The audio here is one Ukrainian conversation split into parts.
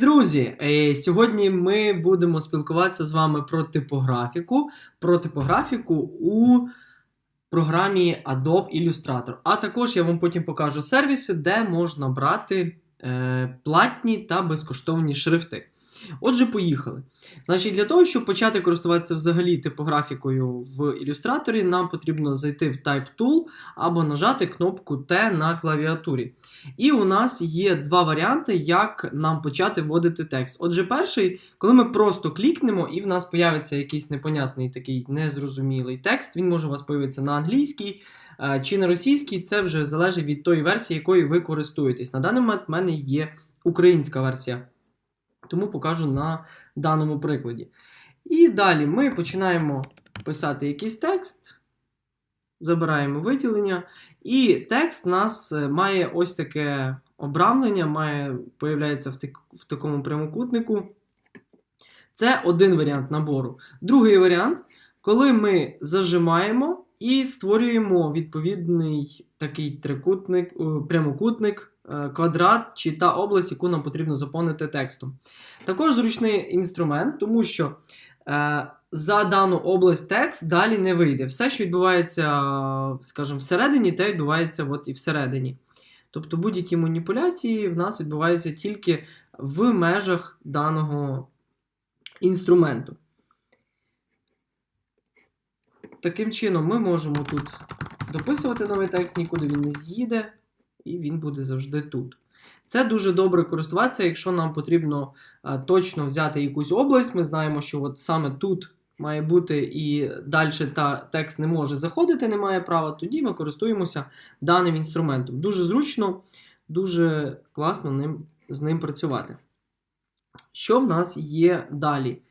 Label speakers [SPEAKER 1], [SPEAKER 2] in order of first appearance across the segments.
[SPEAKER 1] Друзі, е, сьогодні ми будемо спілкуватися з вами про типографіку, про типографіку у програмі Adobe Illustrator. А також я вам потім покажу сервіси, де можна брати е, платні та безкоштовні шрифти. Отже, поїхали. Значить, для того, щоб почати користуватися взагалі типографікою в ілюстраторі, нам потрібно зайти в Type Tool або нажати кнопку T на клавіатурі. І у нас є два варіанти, як нам почати вводити текст. Отже, перший, коли ми просто клікнемо, і в нас появиться якийсь непонятний такий незрозумілий текст, він може у вас появитися на англійській е, чи на російській, це вже залежить від тої версії, якою ви користуєтесь. На даний момент в мене є українська версія. Тому покажу на даному прикладі. І далі ми починаємо писати якийсь текст, забираємо виділення, і текст у нас е, має ось таке обрамлення, має, появляється в, так, в такому прямокутнику. Це один варіант набору. Другий варіант, коли ми зажимаємо і створюємо відповідний такий трикутник, прямокутник, е, квадрат чи та область, яку нам потрібно заповнити текстом. Також зручний інструмент, тому що е, за дану область текст далі не вийде. Все, що відбувається, скажімо, всередині, те відбувається от і всередині. Тобто будь-які маніпуляції в нас відбуваються тільки в межах даного інструменту. Таким чином, ми можемо тут дописувати новий текст, нікуди він не з'їде, і він буде завжди тут. Це дуже добре користуватися, якщо нам потрібно а, точно взяти якусь область. Ми знаємо, що от саме тут має бути і далі та текст не може заходити, не має права, тоді ми користуємося даним інструментом. Дуже зручно, дуже класно ним, з ним працювати. Що в нас є далі?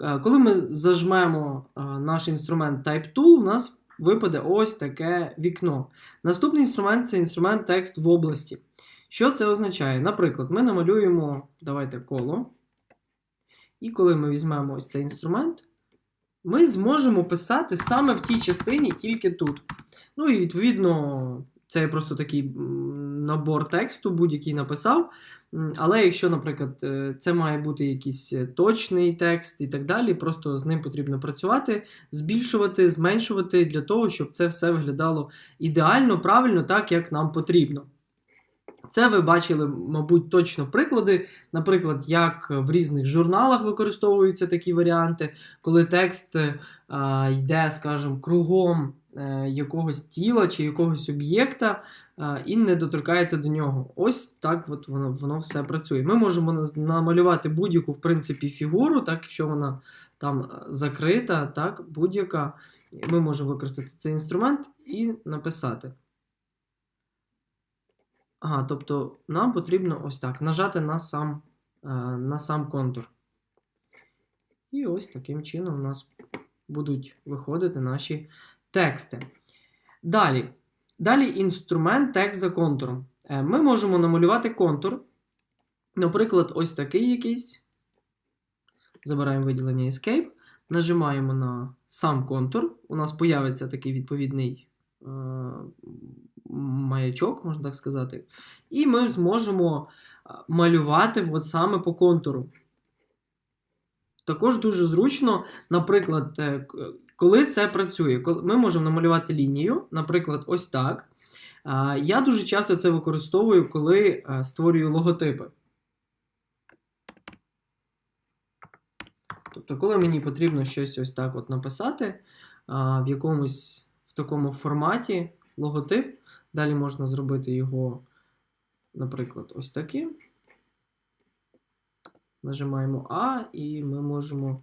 [SPEAKER 1] Е, Коли ми зажмемо е, наш інструмент Type Tool, у нас випаде ось таке вікно. Наступний інструмент це інструмент текст в області. Що це означає? Наприклад, ми намалюємо давайте коло. І коли ми візьмемо ось цей інструмент, ми зможемо писати саме в тій частині, тільки тут. Ну і відповідно, це просто такий набор тексту, будь-який написав. Але якщо, наприклад, е, це має бути якийсь е, точний текст і так далі, просто з ним потрібно працювати, збільшувати, зменшувати для того, щоб це все виглядало ідеально, правильно, так, як нам потрібно. Це ви бачили, мабуть, точно приклади. Наприклад, як в різних журналах використовуються такі варіанти, коли текст е, йде, скажімо, кругом якогось тіла чи якогось об'єкта і не доторкається до нього. Ось так от воно воно все працює. Ми можемо намалювати будь-яку, в принципі, фігуру, так, якщо вона там е, закрита, так, будь-яка. Ми можемо використати цей інструмент і написати. Ага, тобто нам потрібно ось так нажати на сам, е, на сам контур. І ось таким чином у нас будуть виходити наші тексти. Далі. Далі інструмент текст за контуром. Е, Ми можемо намалювати контур. Наприклад, ось такий якийсь. Забираємо виділення Escape. Нажимаємо на сам контур. У нас появиться такий відповідний е, маячок, можна так сказати. І ми зможемо е, малювати от саме по контуру. Також дуже зручно, наприклад, е, коли це працює, ми можемо намалювати лінію, наприклад, ось так. Я дуже часто це використовую, коли е, створюю логотипи. Тобто, коли мені потрібно щось ось так от написати в якомусь в такому форматі логотип, далі можна зробити його, наприклад, ось таким. Нажимаємо А, і ми можемо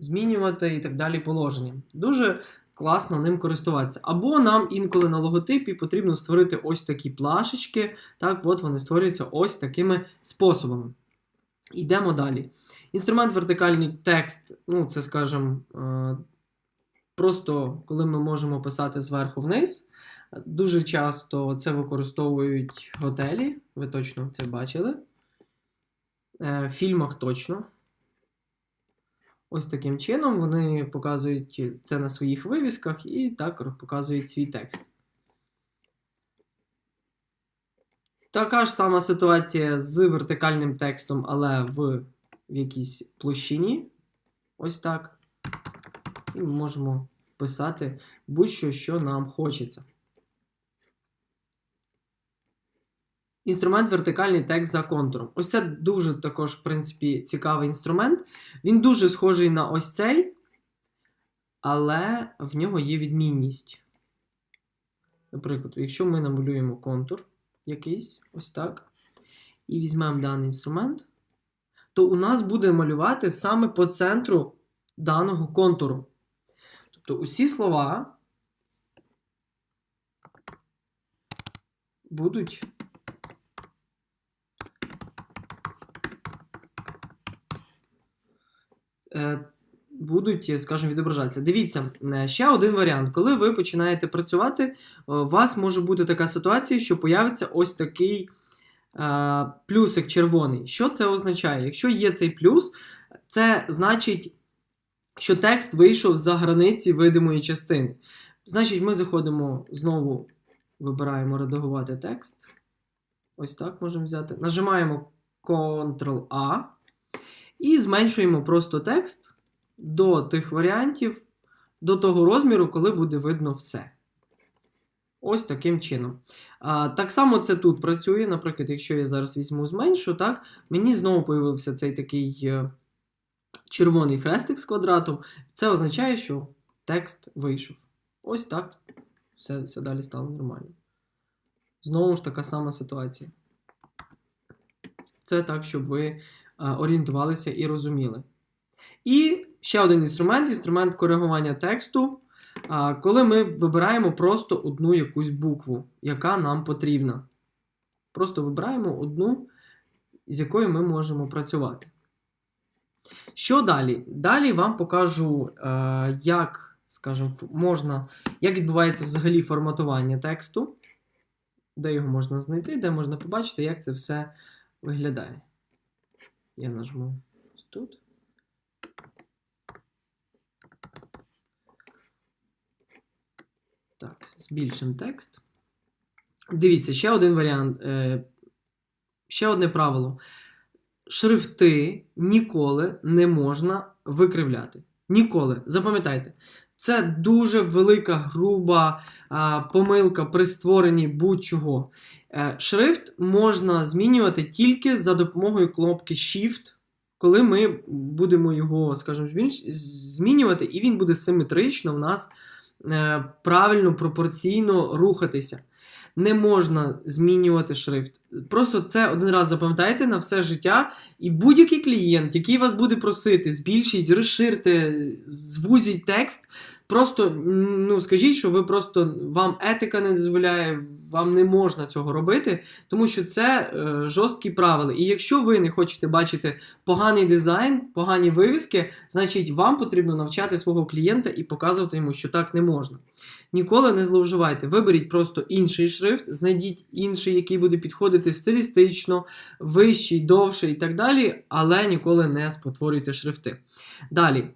[SPEAKER 1] змінювати і так далі положення. Дуже класно ним користуватися. Або нам інколи на логотипі потрібно створити ось такі плашечки. Так, от вони створюються ось такими способами. Йдемо далі. Інструмент вертикальний текст, ну, це, скажімо, е, просто коли ми можемо писати зверху вниз. Дуже часто це використовують готелі, ви точно це бачили. Е, В фільмах точно. Ось таким чином вони показують це на своїх вивісках і так показують свій текст. Така ж сама ситуація з вертикальним текстом, але в, в якійсь площині. Ось так. І ми можемо писати будь-що, що нам хочеться. Інструмент вертикальний текст за контуром. Ось це дуже також, в принципі, цікавий інструмент. Він дуже схожий на ось цей, але в нього є відмінність. Наприклад, якщо ми намалюємо контур якийсь, ось так, і візьмемо даний інструмент, то у нас буде малювати саме по центру даного контуру. Тобто усі слова будуть будуть, скажімо, відображатися. Дивіться, е, ще один варіант. Коли ви починаєте працювати, е, у вас може бути така ситуація, що появиться ось такий е, плюсик червоний. Що це означає? Якщо є цей плюс, це значить, що текст вийшов за границі видимої частини. Значить, ми заходимо знову, вибираємо редагувати текст. Ось так можемо взяти. Нажимаємо Ctrl-A і зменшуємо просто текст до тих варіантів, до того розміру, коли буде видно все. Ось таким чином. А, Так само це тут працює. Наприклад, якщо я зараз візьму зменшу, так, мені знову появився цей такий е, червоний хрестик з квадратом. Це означає, що текст вийшов. Ось так. Все, все далі стало нормально. Знову ж така сама ситуація. Це так, щоб ви орієнтувалися і розуміли. І ще один інструмент інструмент коригування тексту. Коли ми вибираємо просто одну якусь букву, яка нам потрібна. Просто вибираємо одну, з якою ми можемо працювати. Що далі? Далі вам покажу, е, як, скажімо, можна, як відбувається взагалі форматування тексту, де його можна знайти, де можна побачити, як це все виглядає. Я нажму тут. Так, збільшимо текст. Дивіться, ще один варіант. Е, ще одне правило. Шрифти ніколи не можна викривляти. Ніколи. Запам'ятайте, це дуже велика, груба а, помилка при створенні будь-чого. Е, шрифт можна змінювати тільки за допомогою кнопки Shift, коли ми будемо його, скажімо, змінювати, і він буде симетрично в нас е, правильно, пропорційно рухатися. Не можна змінювати шрифт. Просто це один раз запам'ятайте на все життя. І будь-який клієнт, який вас буде просити, збільшіть, розширте, звузіть текст. Просто ну, скажіть, що ви просто вам етика не дозволяє, вам не можна цього робити, тому що це е, жорсткі правила. І якщо ви не хочете бачити поганий дизайн, погані вивіски, значить вам потрібно навчати свого клієнта і показувати йому, що так не можна. Ніколи не зловживайте. Виберіть просто інший шрифт, знайдіть інший, який буде підходити стилістично, вищий, довший і так далі, але ніколи не спотворюйте шрифти. Далі.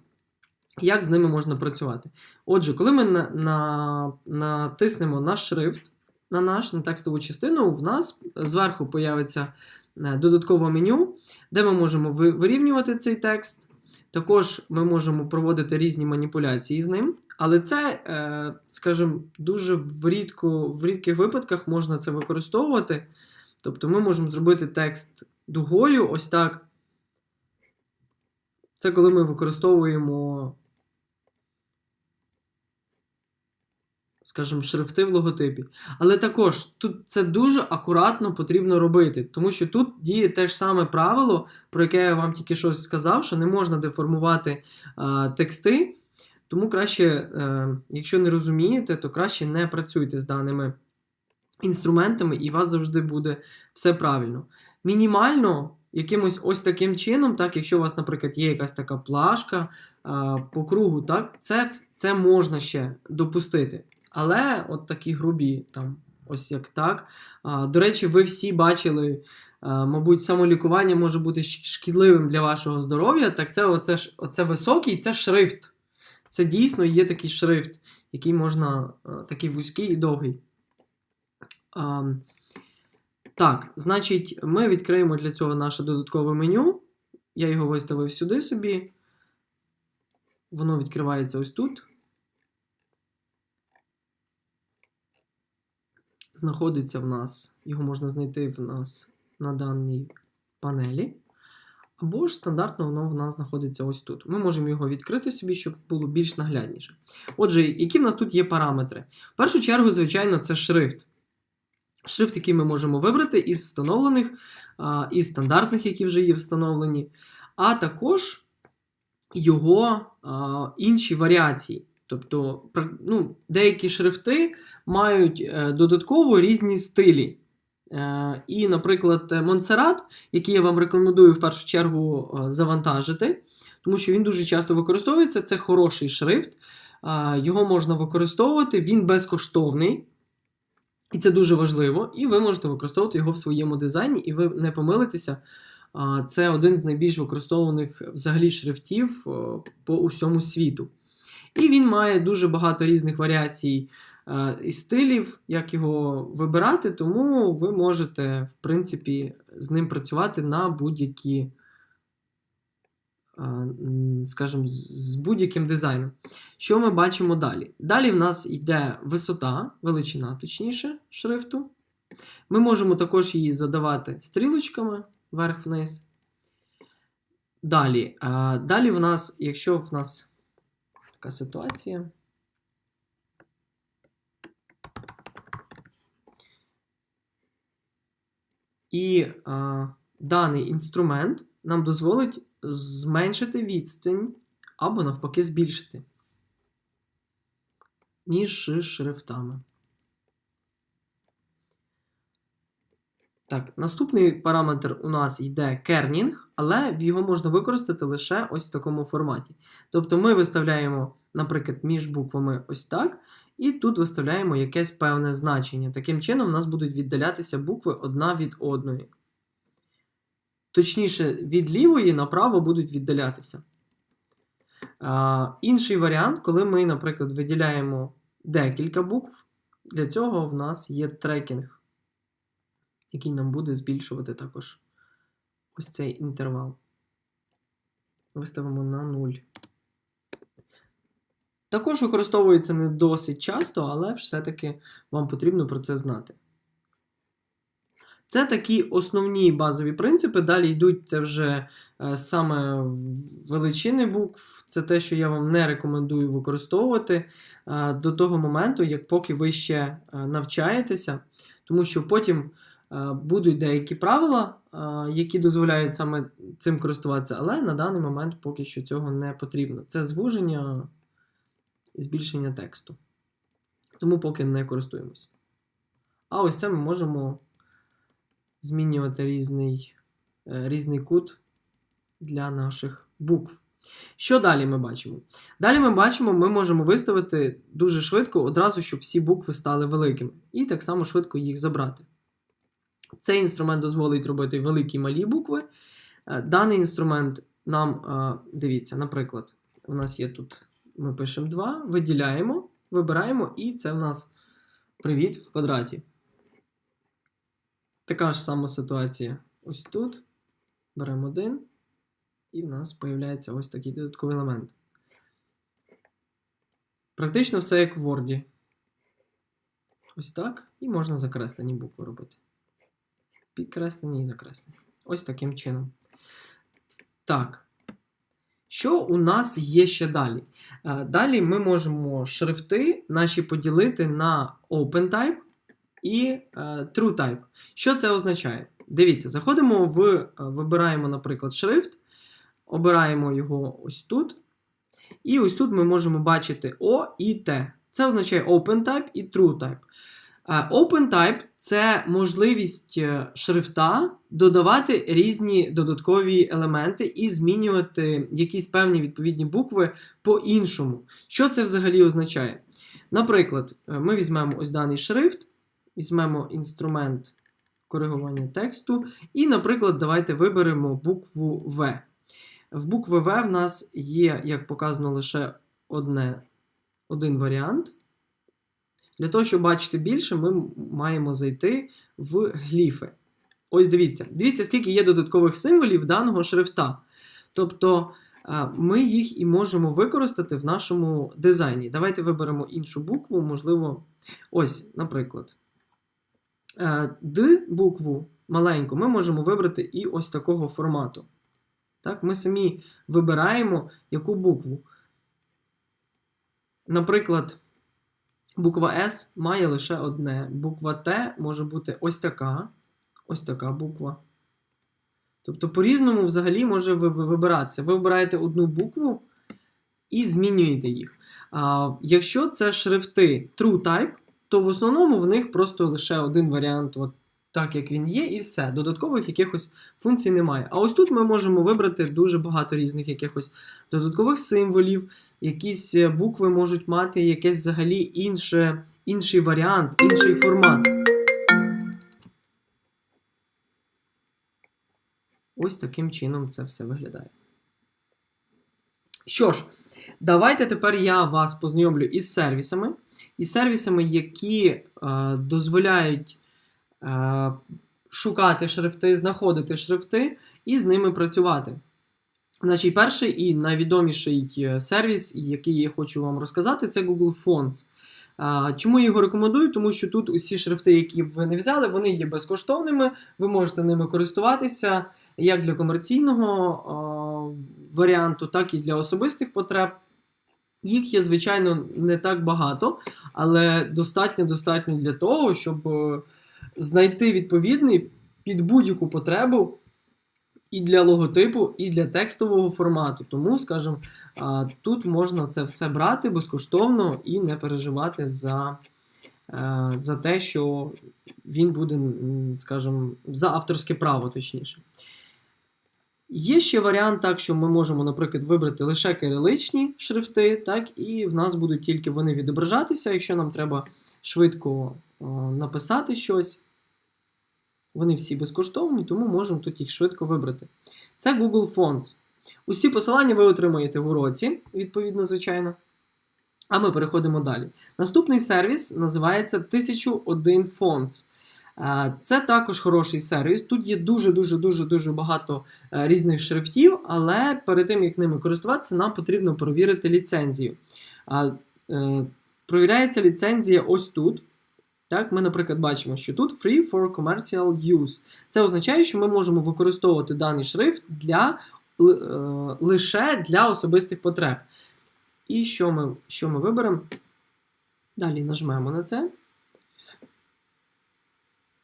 [SPEAKER 1] Як з ними можна працювати? Отже, коли ми на, на, натиснемо наш шрифт на наш на текстову частину, в нас зверху появиться е, додаткове меню, де ми можемо вирівнювати цей текст. Також ми можемо проводити різні маніпуляції з ним. Але це, е, скажімо, дуже в, рідко, в рідких випадках можна це використовувати. Тобто ми можемо зробити текст дугою, ось так. Це коли ми використовуємо скажімо, шрифти в логотипі. Але також тут це дуже акуратно потрібно робити, тому що тут діє те ж саме правило, про яке я вам тільки щось сказав, що не можна деформувати а, тексти. Тому краще, е, якщо не розумієте, то краще не працюйте з даними інструментами, і у вас завжди буде все правильно. Мінімально. Якимось ось таким чином, так, якщо у вас, наприклад, є якась така плашка а, по кругу, так, це це можна ще допустити. Але от такі грубі, там, ось як так. А, До речі, ви всі бачили, а, мабуть, самолікування може бути шкідливим для вашого здоров'я. Так це оце, оце високий, це шрифт. Це дійсно є такий шрифт, який можна, а, такий вузький і довгий. А, Так, значить, ми відкриємо для цього наше додаткове меню. Я його виставив сюди собі. Воно відкривається ось тут. Знаходиться в нас, його можна знайти в нас на даній панелі. Або ж стандартно воно в нас знаходиться ось тут. Ми можемо його відкрити собі, щоб було більш наглядніше. Отже, які в нас тут є параметри? В першу чергу, звичайно, це шрифт. Шрифт, який ми можемо вибрати із встановлених, із стандартних, які вже є встановлені, а також його інші варіації. Тобто, ну, деякі шрифти мають е, додатково різні стилі. Е, І, наприклад, Montserrat, який я вам рекомендую в першу чергу е, завантажити, тому що він дуже часто використовується. Це хороший шрифт. Е, Його можна використовувати, він безкоштовний. І це дуже важливо. І ви можете використовувати його в своєму дизайні, і ви не помилитеся. Це один з найбільш використовуваних взагалі шрифтів по усьому світу. І він має дуже багато різних варіацій е, і стилів, як його вибирати, тому ви можете, в принципі, з ним працювати на будь-які, е, скажімо, з- будь-яким дизайном. Що ми бачимо далі? Далі в нас йде висота, величина, точніше, шрифту. Ми можемо також її задавати стрілочками вверх-вниз. Далі, далі в нас, якщо в нас така ситуація. І а, даний інструмент нам дозволить зменшити відстань або навпаки збільшити між шрифтами. Так, наступний параметр у нас йде кернінг, але його можна використати лише ось в такому форматі. Тобто ми виставляємо, наприклад, між буквами ось так, і тут виставляємо якесь певне значення. Таким чином, у нас будуть віддалятися букви одна від одної. Точніше, від лівої направо будуть віддалятися. А, інший варіант, коли ми, наприклад, виділяємо декілька букв, для цього в нас є трекінг, який нам буде збільшувати також ось цей інтервал. Виставимо на 0. Також використовується не досить часто, але все-таки вам потрібно про це знати. Це такі основні базові принципи. Далі йдуть це вже е, саме величини букв. Це те, що я вам не рекомендую використовувати е, до того моменту, як поки ви ще е, навчаєтеся, тому що потім будуть деякі правила, е, які дозволяють саме цим користуватися, але на даний момент поки що цього не потрібно. Це звуження і збільшення тексту. Тому поки не користуємося. А ось це ми можемо змінювати різний, е, різний кут для наших букв. Що далі ми бачимо? Далі ми бачимо, ми можемо виставити дуже швидко, одразу, щоб всі букви стали великими. І так само швидко їх забрати. Цей інструмент дозволить робити великі малі букви. Е, Даний інструмент нам, е, дивіться, наприклад, у нас є тут, ми пишемо 2, виділяємо, вибираємо, і це в нас привіт в квадраті. Така ж сама ситуація ось тут. Беремо один, і в нас з'являється ось такий додатковий елемент. Практично все як в Word. Ось так. І можна закреслені букви робити. Підкреслені і закреслені. Ось таким чином. Так. Що у нас є ще далі? Е, Далі ми можемо шрифти наші поділити на OpenType і е, TrueType. Що це означає? Дивіться, заходимо в, е, вибираємо, наприклад, шрифт, обираємо його ось тут. І ось тут ми можемо бачити O і T. Це означає OpenType і TrueType. Е, OpenType це можливість е, шрифта додавати різні додаткові елементи і змінювати якісь певні відповідні букви по-іншому. Що це взагалі означає? Наприклад, е, ми візьмемо ось даний шрифт, візьмемо інструмент коригування тексту, і, наприклад, давайте виберемо букву В. В букви В в нас є, як показано, лише одне, один варіант. Для того, щоб бачити більше, ми маємо зайти в гліфи. Ось дивіться. Дивіться, скільки є додаткових символів даного шрифта. Тобто ми їх і можемо використати в нашому дизайні. Давайте виберемо іншу букву, можливо, ось, наприклад. Е, Д букву маленьку ми можемо вибрати і ось такого формату. Так, Ми самі вибираємо яку букву. Наприклад, буква С має лише одне. Буква Т може бути ось така. Ось така буква. Тобто, по-різному взагалі може ви- ви- вибиратися. Ви вибираєте одну букву і змінюєте їх. А, якщо це шрифти TrueType, то в основному в них просто лише один варіант, от так як він є, і все. Додаткових якихось функцій немає. А ось тут ми можемо вибрати дуже багато різних якихось додаткових символів, якісь е, букви можуть мати якесь взагалі інше, інший варіант, інший формат. Ось таким чином це все виглядає. Що ж, давайте тепер я вас познайомлю із сервісами. Із сервісами, які е, дозволяють шукати шрифти, знаходити шрифти і з ними працювати. Значить, перший і найвідоміший е, сервіс, який я хочу вам розказати, це Google Fonts. Чому я його рекомендую? Тому що тут усі шрифти, які б ви не взяли, вони є безкоштовними, ви можете ними користуватися як для комерційного варіанту, так і для особистих потреб. Їх є, звичайно, не так багато, але достатньо достатньо для того, щоб е, знайти відповідний під будь-яку потребу і для логотипу, і для текстового формату. Тому, скажімо, тут можна це все брати безкоштовно і не переживати за, е, за те, що він буде, скажімо, за авторське право, точніше. Є ще варіант, так, що ми можемо, наприклад, вибрати лише кириличні шрифти, так, і в нас будуть тільки вони відображатися, якщо нам треба швидко написати щось. Вони всі безкоштовні, тому можемо тут їх швидко вибрати. Це Google Fonts. Усі посилання ви отримаєте в уроці, відповідно, звичайно. А ми переходимо далі. Наступний сервіс називається 1001 Fonts. Це також хороший сервіс. Тут є дуже-дуже дуже дуже багато е, різних шрифтів, але перед тим, як ними користуватися, нам потрібно перевірити ліцензію. Е, Провіряється ліцензія ось тут. Так, Ми, наприклад, бачимо, що тут Free for Commercial Use. Це означає, що ми можемо використовувати даний шрифт для, е, лише для особистих потреб. І що ми, що ми виберемо? Далі нажмемо на це.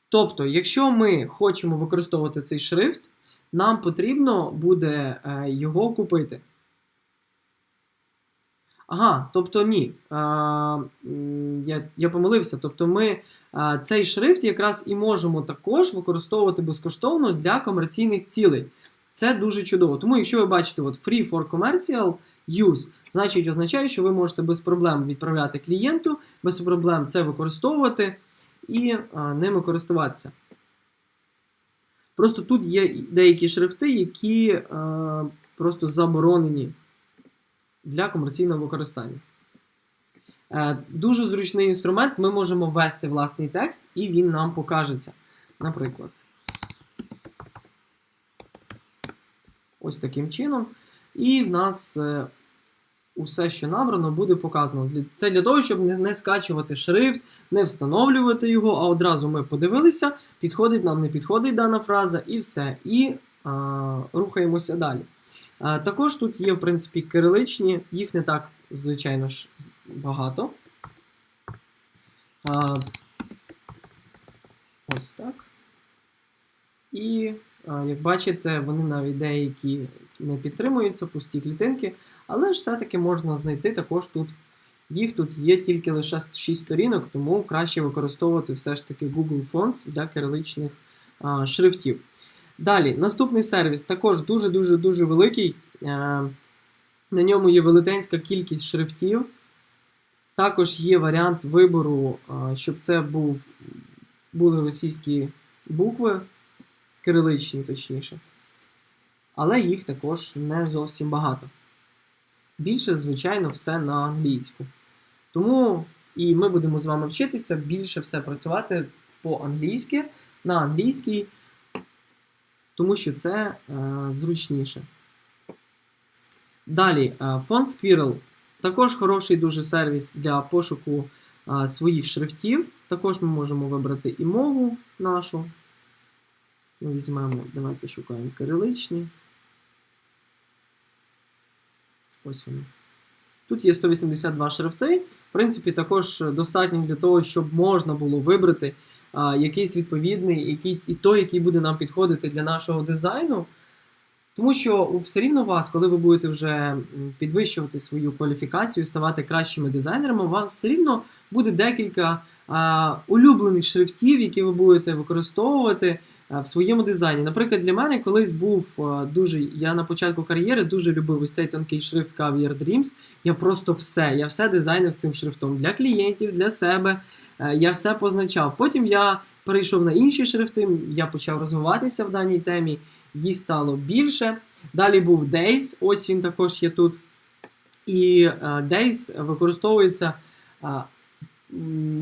[SPEAKER 1] Тобто, якщо ми хочемо використовувати цей шрифт, нам потрібно буде е, його купити. Ага, тобто ні. А, я, я помилився. Тобто ми а, цей шрифт якраз і можемо також використовувати безкоштовно для комерційних цілей. Це дуже чудово. Тому, якщо ви бачите от Free for Commercial Use, значить означає, що ви можете без проблем відправляти клієнту, без проблем це використовувати і а, ними користуватися. Просто тут є деякі шрифти, які а, просто заборонені для комерційного використання. Е, Дуже зручний інструмент. Ми можемо ввести власний текст, і він нам покажеться. Наприклад, ось таким чином. І в нас е, усе, що набрано, буде показано. Це для того, щоб не, скачувати шрифт, не встановлювати його, а одразу ми подивилися, підходить нам, не підходить дана фраза, і все. І а, рухаємося далі. А, також тут є, в принципі, кириличні, їх не так, звичайно ж, багато. Ось так. І, як бачите, вони навіть деякі не підтримуються, пусті клітинки, але ж все-таки можна знайти також тут. Їх тут є тільки лише 6 сторінок, тому краще використовувати все ж таки Google Fonts для кириличних а, шрифтів. Далі, наступний сервіс також дуже-дуже дуже великий. Е, На ньому є велетенська кількість шрифтів. Також є варіант вибору, е, щоб це був, були російські букви, кириличні, точніше. Але їх також не зовсім багато. Більше, звичайно, все на англійську. Тому і ми будемо з вами вчитися більше все працювати по-англійськи, на англійській тому що це е, зручніше. Далі, е, фонд Squirrel. Також хороший дуже сервіс для пошуку е, своїх шрифтів. Також ми можемо вибрати і мову нашу. Ми візьмемо, давайте шукаємо кириличні. Ось вони. Тут є 182 шрифти. В принципі, також достатньо для того, щоб можна було вибрати а, якийсь відповідний, який, і той, який буде нам підходити для нашого дизайну. Тому що все рівно вас, коли ви будете вже підвищувати свою кваліфікацію, ставати кращими дизайнерами, у вас все рівно буде декілька а, улюблених шрифтів, які ви будете використовувати а, в своєму дизайні. Наприклад, для мене колись був а, дуже. Я на початку кар'єри дуже любив ось цей тонкий шрифт Caviar Dreams. Я просто все, я все дизайнив з цим шрифтом для клієнтів, для себе. Е, Я все позначав. Потім я перейшов на інші шрифти, я почав розвиватися в даній темі, їх стало більше. Далі був Days, ось він також є тут. І е, Days використовується е,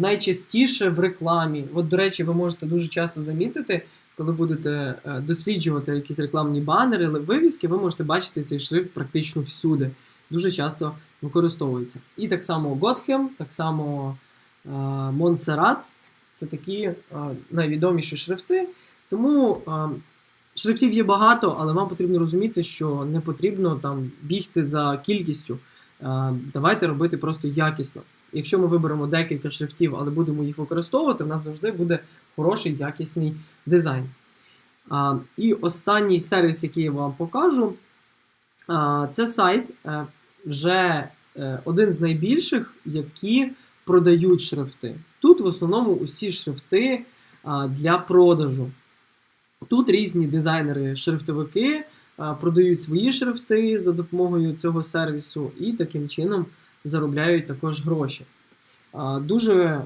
[SPEAKER 1] найчастіше в рекламі. От, до речі, ви можете дуже часто замітити, коли будете досліджувати якісь рекламні банери, вивіски, ви можете бачити цей шрифт практично всюди. Дуже часто використовується. І так само Gotham, так само е, Montserrat. Це такі е, найвідоміші шрифти. Тому е, шрифтів є багато, але вам потрібно розуміти, що не потрібно там бігти за кількістю. Давайте робити просто якісно. Якщо ми виберемо декілька шрифтів, але будемо їх використовувати, в нас завжди буде хороший якісний дизайн. І останній сервіс, який я вам покажу, це сайт вже один з найбільших, які продають шрифти. Тут в основному усі шрифти для продажу. Тут різні дизайнери-шрифтовики продають свої шрифти за допомогою цього сервісу і таким чином заробляють також гроші. Дуже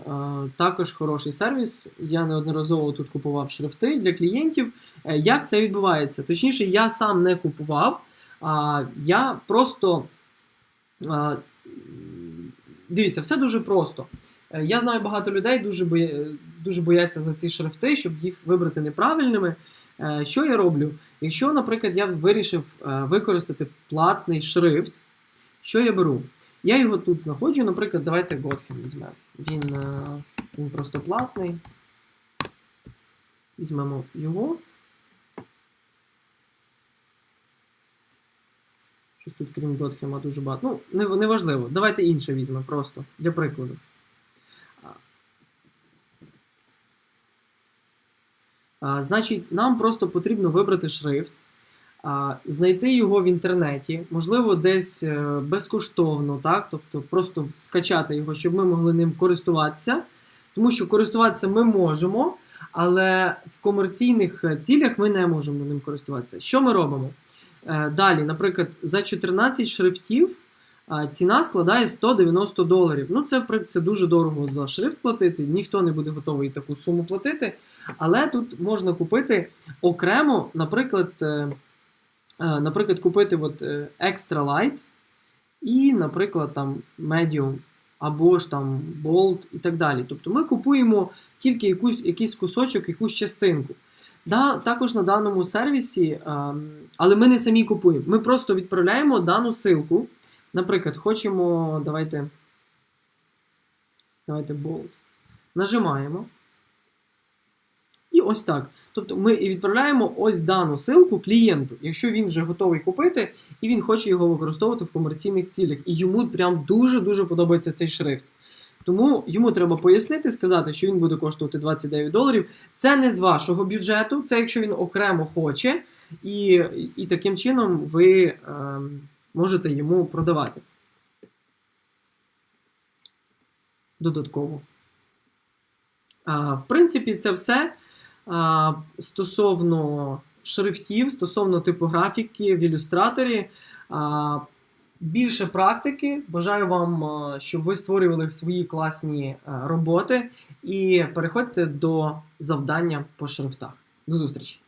[SPEAKER 1] також хороший сервіс. Я неодноразово тут купував шрифти для клієнтів. Е, Як це відбувається? Точніше, я сам не купував, я просто. Дивіться, все дуже просто. Е, Я знаю багато людей, дуже, боя... дуже бояться за ці шрифти, щоб їх вибрати неправильними. Е, Що я роблю? Якщо, наприклад, я вирішив е, використати платний шрифт, що я беру? Я його тут знаходжу, наприклад, давайте Gotham візьмемо. Він, е, він просто платний. Візьмемо його. Щось тут, крім Готхема, дуже багато. Ну, не, неважливо. Давайте інше візьмемо просто для прикладу. А, значить, нам просто потрібно вибрати шрифт, а, знайти його в інтернеті, можливо, десь е, безкоштовно, так? тобто просто скачати його, щоб ми могли ним користуватися. Тому що користуватися ми можемо, але в комерційних е, цілях ми не можемо ним користуватися. Що ми робимо? Е, Далі, наприклад, за 14 шрифтів ціна складає 190 доларів. Ну, це, це дуже дорого за шрифт платити, ніхто не буде готовий таку суму платити. Але тут можна купити окремо, наприклад, е, е, наприклад, купити от, Extra Light і, наприклад, там Medium або ж там Bold і так далі. Тобто ми купуємо тільки якусь, якийсь кусочок, якусь частинку. Да, також на даному сервісі, ем, але ми не самі купуємо. Ми просто відправляємо дану ссылку. Наприклад, хочемо. Давайте. Давайте Bold. Нажимаємо. І ось так. Тобто ми відправляємо ось дану ссылку клієнту, якщо він вже готовий купити, і він хоче його використовувати в комерційних цілях. І йому прям дуже-дуже подобається цей шрифт. Тому йому треба пояснити, сказати, що він буде коштувати 29 доларів. Це не з вашого бюджету, це якщо він окремо хоче, і, і таким чином ви е, можете йому продавати. Додатково. А, в принципі, це все а, стосовно шрифтів, стосовно типографіки в ілюстраторі. А, більше практики. Бажаю вам, щоб ви створювали свої класні роботи і переходьте до завдання по шрифтах. До зустрічі!